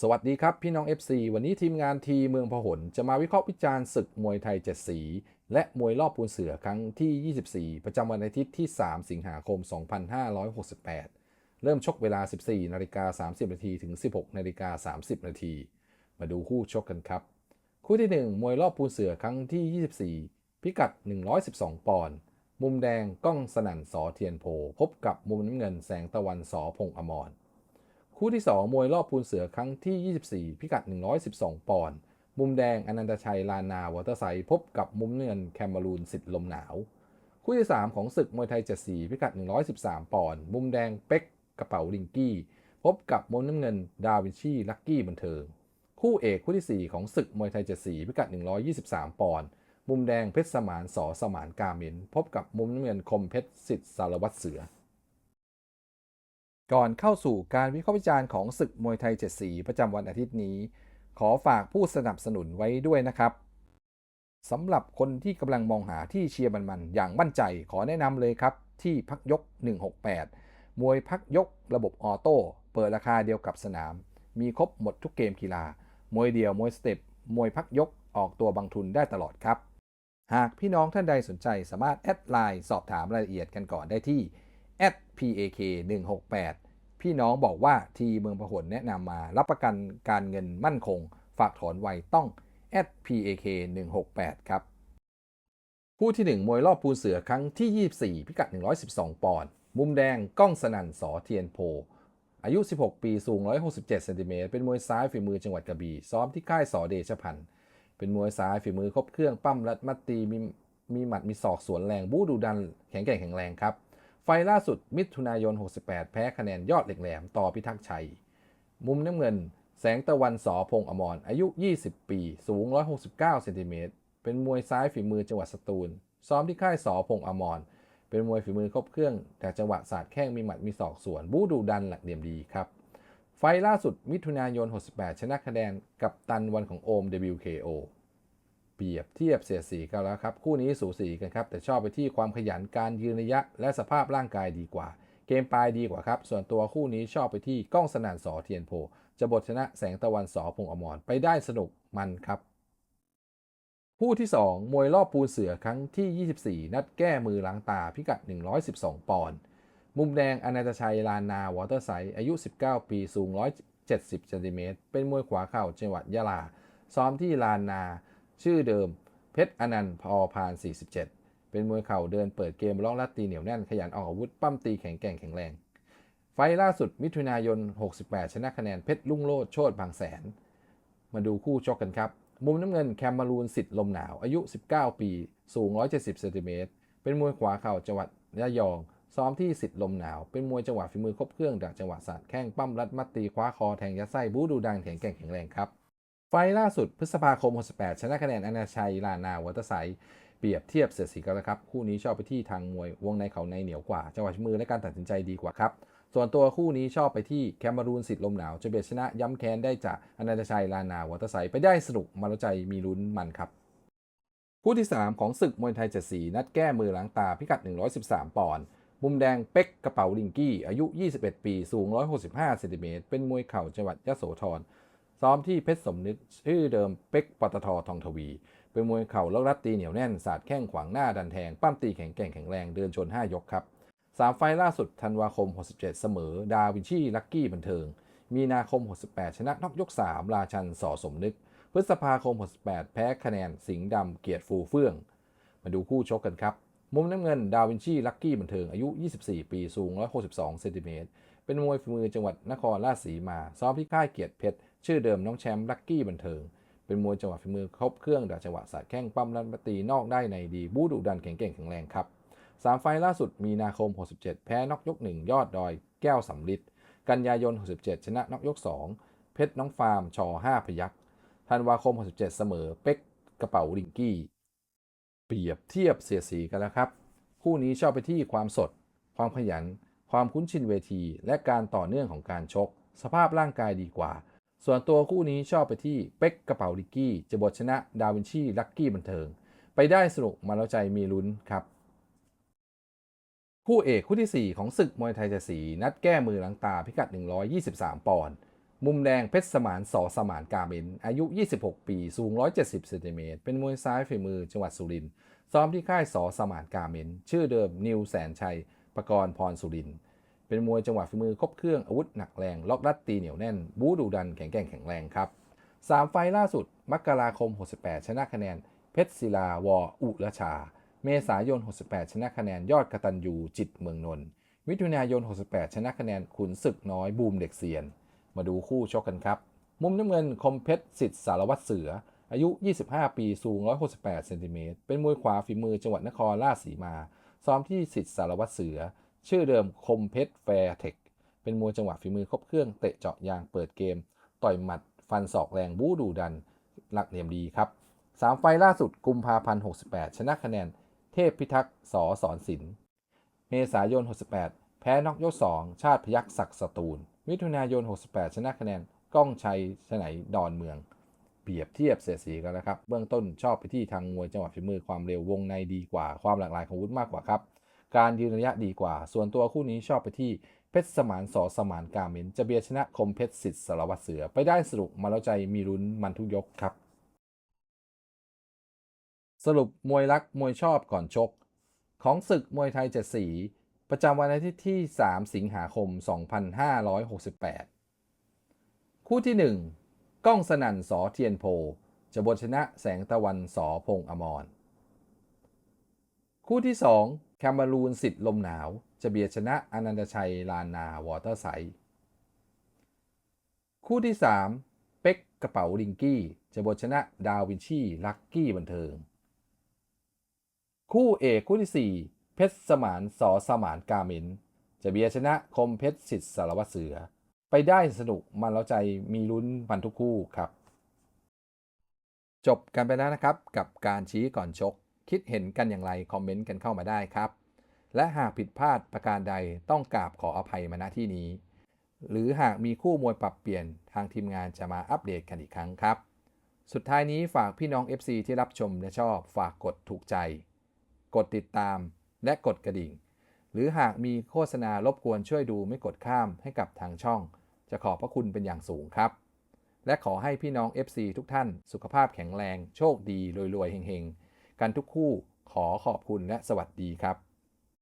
สวัสดีครับ พี่น้อง FC วันนี้ทีมงานทีเมืองพหลจะมาวิเคราะห์วิจารณ์ศึกมวยไทยเจ็ดสี และมวยรอบปูนเสือครั้งที่ 24 ประจำวันอาทิตย์ที่ 3 สิงหาคม 2568 เริ่มชกเวลา 14 นาฬิกา 30 นาทีถึง 16 นาฬิกา 30 นาทีมาดูคู่ชกกันครับ คู่ที่ 1 มวยรอบปูนเสือครั้งที่ 24 พิกัด 112 ปอนด์มุมแดงก้องสนั่นสอเทียนโพพบกับมุมน้ำเงินแสงตะวันสอพงษ์อมร คู่ที่ 2 มวยรอบพูนเสือครั้งที่ 24 พิกัด 112 ปอนด์ มุมแดงอนันตชัย ลานาวอเตอร์ไซพบกับมุมเงินแคมเบรูนสิทธิ์ลมหนาว คู่ที่ 3 ของศึกมวยไทย74พิกัด 113 ปอนด์ มุมแดงเป็กกระเป๋าลิงกี้ พบกับมุมน้ำเงิน ดาวินชีลักกี้บันเทิง คู่เอกคู่ที่ 4 ของศึกมวยไทย74พิกัด 123 ปอนด์ มุมแดงเพชรสมานสอสมานกาเมนพบกับมุมน้ำเงินคมเพชรสิทธิ์สารวัตรเสือ ก่อนเข้าสู่การวิเคราะห์วิจารณ์ของศึกมวยไทย 7 สี ประจำวันอาทิตย์นี้ ขอฝากผู้สนับสนุนไว้ด้วยนะครับสำหรับคนที่กำลังมองหาที่เชียร์มันๆ อย่างมั่นใจขอแนะนำเลยครับ ที่พักยก 168 มวยพักยกระบบออโต้ เปิดราคาเดียวกับสนาม มีครบหมดทุกเกมกีฬา มวยเดียว มวยสเต็ป มวยพักยกออกตัวบางทุนได้ตลอดครับ หากพี่น้องท่านใดสนใจสามารถแอดไลน์สอบถามรายละเอียดกันก่อนได้ที่ @pak 168 พี่น้องบอกว่าทีเมืองพหลแนะนำมารับประกันการเงินมั่นคง ฝากถอนไวต้อง @pak 168ครับผู้ที่ 1 มวยรอบปูเสือครั้งที่ 24 พิกัด 112 ปอนด์มุมแดงก้องสนั่นสอเทียนโพ อายุ 16 ปีสูง 167เซนติเมตรเป็นมวยซ้ายฝีมือจังหวัดกระบี่ซ้อมที่ค่ายสอเดชพันธ์เป็นมวยซ้ายฝีมือครบเครื่องปั้มรัดมัดตีมีมีหมัดมีศอกสวนแรงบู๊ดูดันแข็งแกร่งแข็งแรงครับ ไฟล่าสุดมิถุนายน 68 แพ้คะแนนยอดเหล็กแหลมต่อพิทักษ์ชัย มุมน้ำเงิน แสงตะวันสอพงอมรอายุ 20 ปี สูง 169เซนติเมตรเป็นมวยซ้ายฝีมือจังหวัดสตูล ซ้อมที่ค่ายสอพงอมร เป็นมวยฝีมือครบเครื่อง แต่จังหวะศาสตร์แข้งมีหมัดมีศอกสวน บู๊ดูดันหลักเหลี่ยมดีครับ ไฟล่าสุดมิถุนายน 68 ชนะคะแนนกับตันวันของโอม WKO เปรียบเทียบเสียสีกันแล้วครับ คู่นี้สูสีกันครับแต่ชอบไปที่ความขยันการยืนระยะ และสภาพร่างกายดีกว่า เกมปลายดีกว่าครับ ส่วนตัวคู่นี้ชอบไปที่ก้องสนั่นสอเทียนโพจะบทชนะแสงตะวันสอพงอมรไปได้สนุกมันครับคู่ที่ 2 มวยรอบปูนเสือครั้งที่ 24 นัดแก้มือล้างตาพิกัด 112 ปอนด์มุมแดงอนันตชัยลานนาวอเตอร์ไซด์อายุ 19 ปีสูง 170 เซนติเมตรเป็นมวยขวาเข่าจังหวัดยะลา ซ้อมที่ลานนา ชื่อเดิมเพชรอนันต์พอพาน 47 เป็นมวยเข่าเดินเปิดเกมล็อกลัดตีเหนียวแน่นขยันออกอาวุธปั้มตีแข็งแกร่งแข็งแรง ไฟล่าสุดมิถุนายน 68 ชนะคะแนนเพชรลุ่งโลดโชดบางแสน มาดูคู่ชกกันครับ มุมน้ำเงินแคมมารูนสิทธิ์ลมหนาว อายุ 19 ปี สูง 170เซนติเมตรเป็นมวยขวาเข่าจังหวัดระยอง ซ้อมที่สิทธิ์ลมหนาว เป็นมวยจังหวะฝีมือครบเครื่องจากจังหวะศาสตร์แข้งปั้มรัดมัดตีคว้าคอแทงยัดไส้บูดูดังแข็งแกร่งแข็งแรงครับ ไฟล่าสุดพฤษภาคม 68 ชนะคะแนนอนาชัย ลานาวอเตอร์ไซเปรียบเทียบเสียสีกันแล้วครับ คู่นี้ชอบไปที่ทางมวยวงในเขาในเหนียวกว่า จังหวะมือและการตัดสินใจดีกว่าครับ ส่วนตัวคู่นี้ชอบไปที่แคมารูนสิทธิ์ลมหนาวจะเบียดชนะย้ำแค้นได้จากอนันตชัยลานาวอเตอร์ไซไปได้สนุกมันใจมีลุ้นมันครับคู่ที่ 3 ของศึกมวยไทยเจ็ดสีนัดแก้มือล้างตาพิกัด 113 ปอนด์มุมแดงเป็กกระเป๋าลิงกี้อายุ 21 ปี สูง 165เซนติเมตรเป็นมวยเข่าจังหวัดยโสธร ซ้อมที่เพชรสมนึกชื่อเดิมเป็กปตททองทวี เป็นมวยเข่าแล้วรัดตีเหนียวแน่นสาดแข้งขวางหน้าดันแทง ปั้มตีแข็งแกร่งแข็งแรงเดินชน 5 ยกครับ3ไฟล์ล่าสุดธันวาคม 67 เสมอ ดาวินชีลักกี้บันเทิง มีนาคม 68 ชนะนอกยก 3 ราชันสอสมนึก พฤษภาคม 68 แพ้คะแนนสิงห์ดำเกียรติฟูเฟื่อง มาดูคู่ชกกันครับ มุมน้ำเงิน ดาวินชีลักกี้บันเทิงอายุ 24 ปีสูง 162 เซนติเมตร เป็นมวยฝีมือจังหวัดนครราชสีมา ซ้อมที่ค่ายเกียรติเพชร ชื่อเดิมน้องแชมป์ลักกี้บันเทิง เป็นมวยจังหวะฝีมือครบเครื่องดักจังหวะสาดแข้งปั้มรันปตีนอกได้ในดี บูดุดันแข็งแกร่งแข็งแรงครับสามไฟล์ล่าสุดมีนาคม 67 แพ้นอกยก 1 ยอดดอย แก้วสำลิดกันยายน 67 ชนะนอกยก 2 เพชรน้องฟาร์ม ชอ 5 พยักธันวาคม 67 เสมอ เป็กกระเป๋าลิงกี้ เปรียบเทียบเสียสีกันแล้วครับ คู่นี้ชอบไปที่ความสด ความขยัน ความคุ้นชินเวที และการต่อเนื่องของการชก สภาพร่างกายดีกว่า ส่วนตัวคู่นี้ชอบไปที่เป็กกระเป๋าลิงกี้จะบทชนะดาวินชีลักกี้บันเทิง ไปได้สนุกมาแล้วใจมีลุ้นครับ คู่เอกคู่ที่ 4 ของศึกมวยไทยจ็ดสีนัดแก้มือหลังตาพิกัด 123 ปอนด์มุมแดงเพชรสมานสอสมานกาเมนอายุ 26 ปี สูง 170เซนติเมตรเป็นมวยซ้ายฝีมือจังหวัดสุรินทร์ซ้อมที่ค่ายสอสมานกาเมนชื่อเดิมนิวแสนชัย ประกรณ์พรสุริน เป็นมวยจังหวะฝีมือครบเครื่องอาวุธหนักแรง ล็อกรัดตีเหนียวแน่น บู๊ดุดันแข็งแกร่งแข็งแรงครับ3ไฟล์ล่าสุด มกราคม 68 ชนะคะแนน เพชรศิลาวออุรชา เมษายน 68 ชนะคะแนน ยอดกตัญญูจิตเมืองนนท์มิถุนายน 68 ชนะคะแนนขุนศึกน้อยบูมเด็กเซียน มาดูคู่ชกกันครับ มุมน้ำเงินคมเพชรสิทธิ์สารวัตรเสือ อายุ 25 ปี สูง 168 เซนติเมตร เป็นมวยขวาฝีมือจังหวัดนครราชสีมา ซ้อมที่สิทธิสารวัตรเสือ ชื่อเดิมคมเพชรแฟร์เทค เป็นมวยจังหวะฝีมือครบเครื่อง เตะเจาะยางเปิดเกม ต่อยหมัด ฟันศอกแรงบู๊ดูดัน หลักเหลี่ยมดีครับ3ไฟล่าสุดกุมภาพันธ์68 ชนะคะแนน เทพพิทักษ์สอสอนศิลป์เมษายน 68 แพ้นอกยก2ชาติพยักษ์ศักดิ์สตูล มิถุนายน 68 ชนะคะแนนก้องชัยชไหนดอนเมือง เปรียบเทียบเสียสีกันแล้วครับ เบื้องต้นชอบไปที่ทางมวยจังหวะฝีมือความเร็ววงในดีกว่า ความหลากหลายของวุธมากกว่าครับ การยืนระยะดีกว่า ส่วนตัวคู่นี้ชอบไปที่เพชรสมานสอสมานกาเมนจะเบียชนะคมเพชรสิทธิ์สารวัตรเสือไปได้สรุปมาแล้วใจมีรุ้นมันทุกยกครับ สรุปมวยรักมวยชอบก่อนชก ของศึกมวยไทยเจ็ดสี ประจำวันอาทิตย์ที่ 3 สิงหาคม 2568 คู่ที่ 1 ก้องสนั่นสอเทียนโพจะบทชนะแสงตะวันสอพงอมร คู่ที่ 2 แคมบารูนสิทธิ์ลมหนาว จะเบียดชนะอนันตชัยลานนาวอเตอร์ไซคู่ที่ 3 เป็กกระเป๋าลิงกี้จะบทชนะดาวินชีลักกี้บันเทิง คู่เอกคู่ที่ 4 เพชรสมานสอสมานกาเมนจะเบียชนะคมเพชรสิทธิ์สารวัตรเสือ ไปได้สนุกมันแล้วใจมีลุ้นมันทุกคู่ครับ จบกันไปแล้วนะครับกับการชี้ก่อนชก คิดเห็นกันอย่างไรคอมเมนต์กันเข้ามาได้ครับ และหากผิดพลาดประการใดต้องกราบขออภัยมาณที่นี้ หรือหากมีคู่มวยปรับเปลี่ยนทางทีมงานจะมาอัปเดตกันอีกครั้งครับ สุดท้ายนี้ฝากพี่น้อง FC ที่รับชมและชอบฝากกดถูกใจ กดติดตามและกดกระดิ่ง หรือหากมีโฆษณารบกวนช่วยดูไม่กดข้ามให้กับทางช่อง จะขอบพระคุณเป็นอย่างสูงครับ และขอให้พี่น้อง FC ทุกท่าน สุขภาพแข็งแรง โชคดีรวยๆเฮงๆ กันทุกคู่ขอขอบคุณและสวัสดีครับ